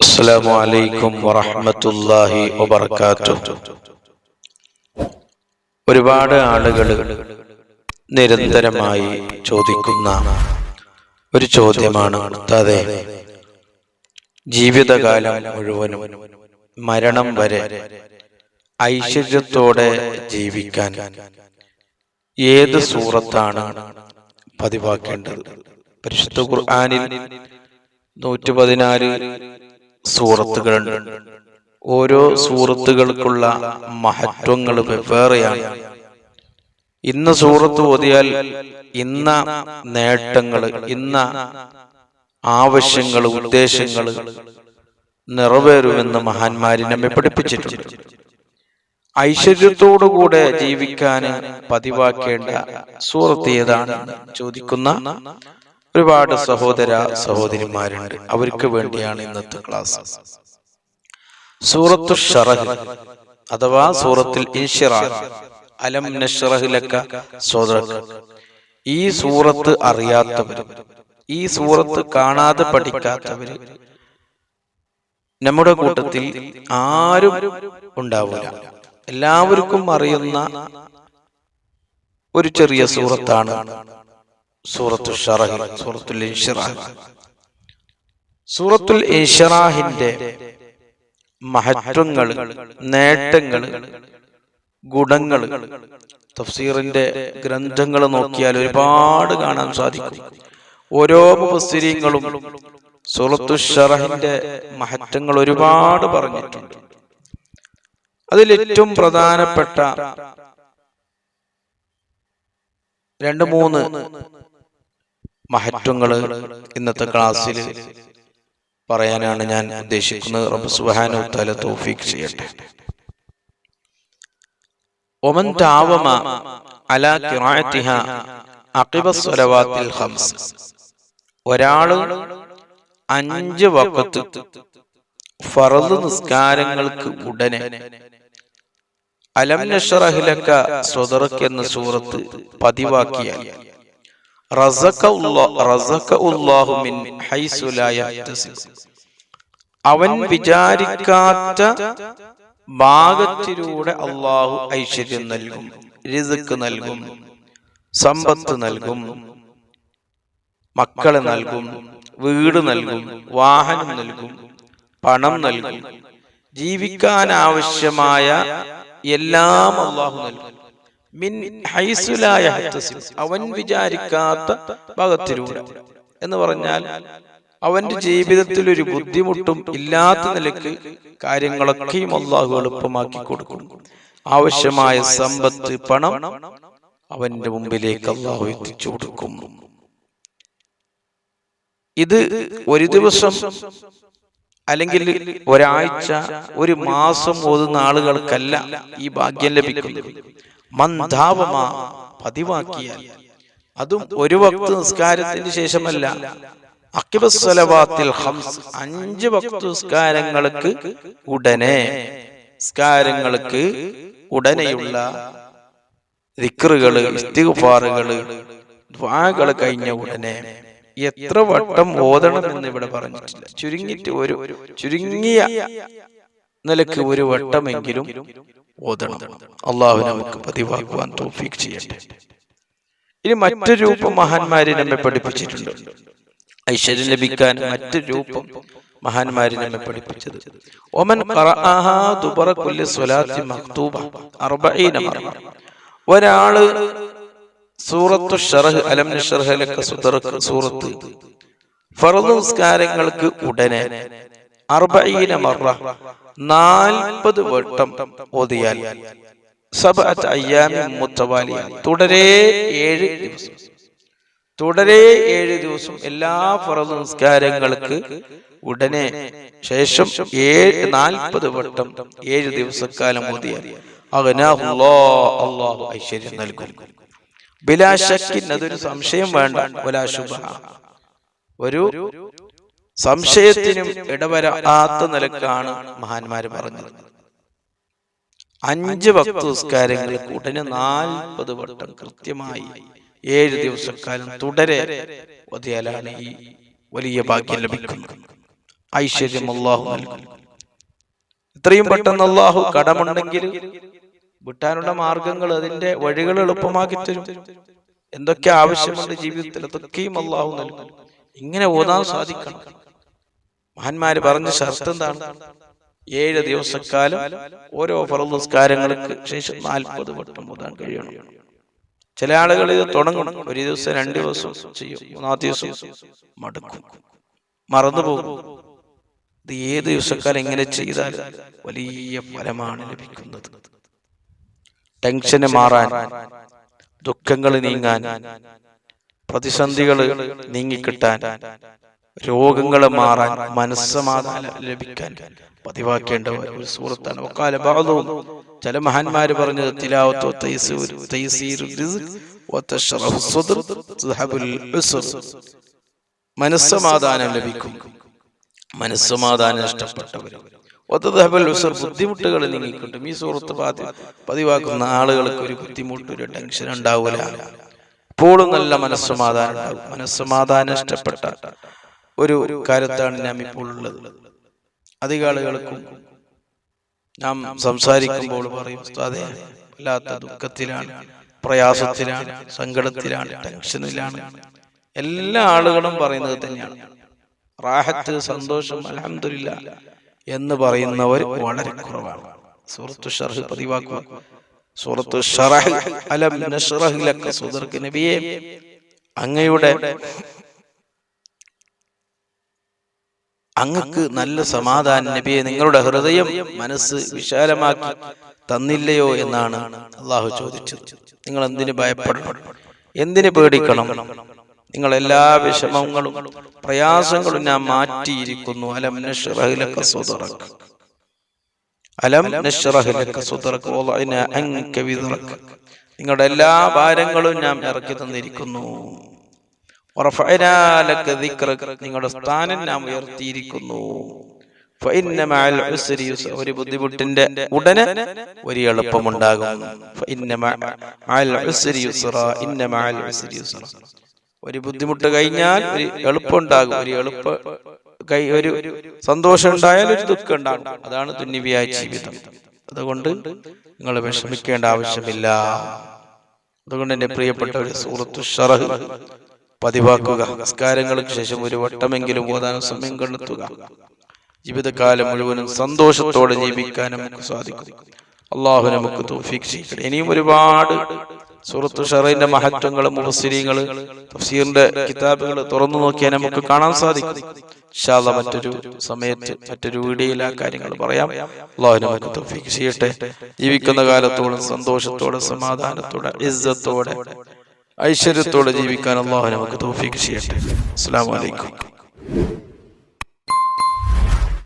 السلام عليكم ورحمة الله وبركاته ഒരുപാട് ആളുകൾ നിരന്തരമായി ചോദിക്കുന്ന ഒരു ചോദ്യമാണ് അതെ ജീവിതകാലം മുഴുവനും മരണം വരെ ഐശ്വര്യത്തോടെ ജീവിക്കാൻ ഏത് സൂറത്താണ് പതിവാക്കേണ്ടത് പരിശുദ്ധ ഖുർആാനിൽ നൂറ്റി പതിനാല് സൂറത്തുകളുണ്ട് ഓരോ സൂറത്തുകൾക്കുള്ള മഹത്വങ്ങൾ വെവ്വേറെയാണ് ഇന്ന് സൂറത്ത് ഓതിയാൽ ഇന്ന നേട്ടങ്ങൾ ഇന്ന ആവശ്യങ്ങൾ ഉദ്ദേശങ്ങൾ നിറവേറുമെന്ന് മഹാന്മാരി നമ്മെ പഠിപ്പിച്ചിട്ടുണ്ട്. ഐശ്വര്യത്തോടുകൂടെ ജീവിക്കാൻ പതിവാക്കേണ്ട സൂറത്ത് ഏതാണ്? ചോദിക്കുന്ന ഒരുപാട് സഹോദര സഹോദരിമാരുണ്ട്. അവർക്ക് വേണ്ടിയാണ് ഇന്നത്തെ ക്ലാസ്. സൂറത്തു ഷറഹ് അഥവാ സൂറത്തിൽ ഇൻഷിറാഹ് അലം നഷ്റഹിലക്ക ഈ സൂറത്ത് അറിയാത്തവർ ഈ സൂറത്ത് കാണാതെ പഠിക്കാത്തവർ നമ്മുടെ കൂട്ടത്തിൽ ആരും ഉണ്ടാവില്ല എല്ലാവർക്കും അറിയുന്ന ഒരു ചെറിയ സൂറത്താണ് സൂറത്തു സൂറത്തുൽ ഇൻഷിറാഹ് സൂറത്തുൽ ഇൻഷിറാഹിന്റെ മഹത്വങ്ങൾ നേട്ടങ്ങൾ ഗുണങ്ങൾ തഫ്സീറിന്റെ ഗ്രന്ഥങ്ങൾ നോക്കിയാൽ ഒരുപാട് കാണാൻ സാധിക്കും. ഓരോ മുസ്ലിങ്ങളും സൂറത്തു ഷറഹിന്റെ മഹത്വങ്ങൾ ഒരുപാട് പറഞ്ഞിട്ടുണ്ട്. അതിൽ ഏറ്റവും പ്രധാനപ്പെട്ട രണ്ട് മൂന്ന് മഹത്വങ്ങൾ ഇന്നത്തെ ക്ലാസ്സിൽ പറയാനാണ് ഞാൻ ഉദ്ദേശിക്കുന്നത്. റബ്ബ് സുബ്ഹാനഹു തആല തൗഫീഖ് ചെയ്യട്ടെ. ഒമൻ താവമ അലാ കിറായത്തിഹ അഖിബ സ്വലവാത്തിൽ ഖംസ്. ഒരാൾ അഞ്ച് വഖത്ത് ഫറദ് നിസ്കാരങ്ങൾക്ക് ഉടനെ അലം നഷ്റഹിലക സ്വദറക്ക് എന്ന സൂറത്ത് പതിവാക്കിയാൽ അവൻ വിചാരിക്കാത്ത ഭാഗത്തിലൂടെ അള്ളാഹു ഐശ്വര്യം നൽകും രിസുക്ക് നൽകും സമ്പത്ത് നൽകും മക്കളെ നൽകും വീട് നൽകും വാഹനം നൽകും പണം നൽകും ജീവിക്കാൻ ആവശ്യമായ എല്ലാം അള്ളാഹു നൽകും. മിൻ ഹൈസുലായ അവൻ വിചാരിക്കാത്ത ഭാഗത്തിലൂടെ. എന്ന് പറഞ്ഞാൽ അവന്റെ ജീവിതത്തിൽ ഒരു ബുദ്ധിമുട്ടും ഇല്ലാത്ത നിലയ്ക്ക് കാര്യങ്ങളൊക്കെയും അള്ളാഹു എളുപ്പമാക്കി കൊടുക്കും. ആവശ്യമായ സമ്പത്ത് പണം അവന്റെ മുമ്പിലേക്ക് അള്ളാഹു എത്തിച്ചു കൊടുക്കും. ഇത് ഒരു ദിവസം അല്ലെങ്കിൽ ഒരാഴ്ച ഒരു മാസം ഓതുന്ന ആളുകൾക്കല്ല ഈ ഭാഗ്യം ലഭിക്കുന്നത്. മന്ദാവമാ പതിവാക്കിയാൽ. അതും ഒരു വക്ത് നിസ്കാരത്തിന് ശേഷമല്ല. അക്കിബസ്വലവാത്തിൽ ഹംസ്. അഞ്ച് വക്ത് നിസ്കാരങ്ങൾക്ക് ഉടനെ നിസ്കാരങ്ങൾക്ക് ഉടനെയുള്ള ദിക്റുകൾ ഇസ്തിഗ്ഫാറുകൾ ദ്വാകൾ കഴിഞ്ഞ ഉടനെ എത്ര വട്ടം ഓതണം എന്ന് ഇവിടെ പറഞ്ഞിട്ടില്ല. ചുരുങ്ങിട്ട് ഒരു ചുരുങ്ങിയ നിലയ്ക്ക് ഒരു വട്ടമെങ്കിലും ഓതണം. അള്ളാഹു നമുക്ക് പതിവാക്കുവാൻ തോഫീക്ക് ചെയ്യട്ടെ. ഇനി മറ്റൊരു രൂപം മഹാന്മാരെ നമ്മെ പഠിപ്പിച്ചിട്ടുണ്ട്. ഐശ്വര്യം ലഭിക്കാൻ മറ്റു രൂപം മഹാന്മാരെ നമ്മെ പഠിപ്പിച്ചത്. ഒമൻ ഒരാൾ സൂറത്തു ഷറഹ് അലം ഷറഹ് സൂറത്ത്. ഫറദ് നിസ്കാരങ്ങൾക്ക് ഉടനെ. അർബഈന മറ. നാൽപ്പത് വട്ടം ഓതിയാൽ സബ അയ്യാമി മുത്തവാലിയ. തുടരെ ഏഴ് ദിവസം. തുടരെ ഏഴ് ദിവസം എല്ലാ ഫറസ് സംസ്കാരങ്ങൾക്ക് ഉടനെ ശേഷം ഏഴ് നാൽപ്പത് വട്ടം ഏഴ് ദിവസക്കാലം ഓതിയാൽ. അള്ളാഹു ഐശ്വര്യം നൽകും. ബിലാശക്കിൻ അതൊരു സംശയം വേണ്ട. ഒരു സംശയത്തിനും ഇടവരാത്ത നിലക്കാണ് മഹാന്മാര് പറഞ്ഞത്. അഞ്ച് ഭക്തസ്കാരങ്ങൾക്ക് ഉടനെ നാൽപ്പത് വട്ടം കൃത്യമായി ഏഴ് ദിവസക്കാലം തുടരെ ഒതിയാലാണ് ഈ വലിയ ഭാഗ്യം ലഭിക്കുന്നത്. ഐശ്വര്യം അള്ളാഹു നൽകും. ഇത്രയും പെട്ടെന്ന് അള്ളാഹു കടമുണ്ടെങ്കിൽ വിട്ടാനുള്ള മാർഗങ്ങൾ അതിന്റെ വഴികൾ എളുപ്പമാക്കി തരും. എന്തൊക്കെ ആവശ്യമുണ്ട് ജീവിതത്തിൽ അതൊക്കെയും അള്ളാഹു നൽകും. ഇങ്ങനെ ഓതാൻ സാധിക്കണം. മഹാന്മാര് പറഞ്ഞ ഷർത്ത് എന്താണ്? ഏഴ് ദിവസക്കാലം ഓരോ ഫറദ് നിസ്കാരങ്ങൾക്ക് ശേഷം നാൽപ്പത് വട്ടം ഓതാൻ കഴിയണം. ചില ആളുകൾ ഇത് തുടങ്ങണം ഒരു ദിവസം രണ്ട് ദിവസം ചെയ്യും. മൂന്നാമത്തെ ദിവസം മടുക്കും. മറന്നുപോകും ഇത് ഏത് ദിവസക്കാലം ഇങ്ങനെ ചെയ്താൽ വലിയ ഫലമാണ് ലഭിക്കുന്നത്. ടെൻഷന് മാറാൻ ദുഃഖങ്ങൾ നീങ്ങാൻ പ്രതിസന്ധികൾ നീങ്ങിക്കിട്ടാൻ രോഗങ്ങൾ മാറാൻ മനസ്സമാധാനം ലഭിക്കാൻ പതിവാക്കേണ്ട ഒരു സുഹൃത്താണ് ഒക്കാല ഭാഗവും ചില മഹാന്മാര് പറഞ്ഞത് തിലാവത്തോ. മനസ്സമാധാനം ലഭിക്കും. മനസ്സമാധാനം ഉസർ ബുദ്ധിമുട്ടുകൾ നീങ്ങിക്കിട്ടും ഈ സുഹൃത്ത് പാതി പതിവാക്കുന്ന ആളുകൾക്ക് ഒരു ബുദ്ധിമുട്ട് ഒരു ടെൻഷൻ ഉണ്ടാവില്ല. എപ്പോഴും നല്ല മനസ്സമാധാനം ഉണ്ടാവും. മനസ്സമാധാനം ഇഷ്ടപ്പെട്ട ഒരു കാര്യത്താണ് നാം ഇപ്പോൾ ഉള്ളത്. അധിക ആളുകൾക്കും നാം സംസാരിക്കുമ്പോൾ പറയും അതെ വല്ലാത്ത ദുഃഖത്തിലാണ് പ്രയാസത്തിലാണ് സങ്കടത്തിലാണ് ടെൻഷനിലാണ്. എല്ലാ ആളുകളും പറയുന്നത് തന്നെയാണ്. റാഹത്ത് സന്തോഷം അലഹമില്ല എന്ന് പറയുന്നവർ വളരെ കുറവാണ്. സൂറത്തു ഷർഹ് പതിവാക്കുക. സൂറത്തു ഷറഹ് അലം നശ്റഹ് ലക സുദർക്ക് നബിയെ അങ്ങയുടെ അങ്ങക്ക് നല്ല സമാധാനം നബിയെ നിങ്ങളുടെ ഹൃദയം മനസ്സ് വിശാലമാക്കി തന്നില്ലയോ എന്നാണ് അള്ളാഹു ചോദിച്ചത്. നിങ്ങൾ എന്തിനു ഭയപ്പെടണം? എന്തിനു പേടിക്കണം? നിങ്ങൾ എല്ലാ വിഷമങ്ങളും പ്രയാസങ്ങളും ഞാൻ മാറ്റിയിരിക്കുന്നു. അലം അലം നിങ്ങളുടെ എല്ലാ ഭാരങ്ങളും ഞാൻ ഇറക്കി തന്നിരിക്കുന്നു. നിങ്ങളുടെ സ്ഥാനം നാം ഉയർത്തിയിരിക്കുന്നു. ഒരു ബുദ്ധിമുട്ടിന്റെ ഉടനെ ഒരു എളുപ്പമുണ്ടാകും. ഒരു ബുദ്ധിമുട്ട് കഴിഞ്ഞാൽ ഒരു എളുപ്പമുണ്ടാകും. ഒരു എളുപ്പ കൈ ഒരു സന്തോഷം ഉണ്ടായാൽ ഒരു ദുഃഖം ഉണ്ടാകും. അതാണ് തുന്നിവിയായ ജീവിതം. അതുകൊണ്ട് നിങ്ങൾ വിഷമിക്കേണ്ട ആവശ്യമില്ല. അതുകൊണ്ട് എന്റെ പ്രിയപ്പെട്ട ഒരു സുഹൃത്തു ഷറഹ്. പതിവാക്കുക. നമസ്കാരങ്ങൾക്ക് ശേഷം ഒരു വട്ടമെങ്കിലും ഓതാനും സമയം കണ്ടെത്തുക. ജീവിതകാലം മുഴുവനും സന്തോഷത്തോടെ ജീവിക്കാൻ നമുക്ക് സാധിക്കും. അള്ളാഹു നമുക്ക് ചെയ്യട്ടെ. ഇനിയും ഒരുപാട് സൂറത്തു ഷറൈന്റെ മഹത്വങ്ങളും മുഹസിരിങ്ങൾ തഫ്സീറിന്റെ കിതാബുകൾ തുറന്നു നോക്കിയാൽ നമുക്ക് കാണാൻ സാധിക്കും. ഇൻഷാല്ല മറ്റൊരു സമയത്ത് മറ്റൊരു വീഡിയോയിൽ ആ കാര്യങ്ങൾ പറയാം. അള്ളാഹു നമുക്ക് തൗഫീഖ് ചെയ്യട്ടെ. ജീവിക്കുന്ന കാലത്തോളം സന്തോഷത്തോടെ സമാധാനത്തോടെ ഇസ്സത്തോടെ ഐശ്വര്യത്തോടെ ജീവിക്കാൻ അള്ളാഹു നമുക്ക് തോഫിക്ക് ചെയ്യട്ടെ. അസ്സാം അലൈക്കും.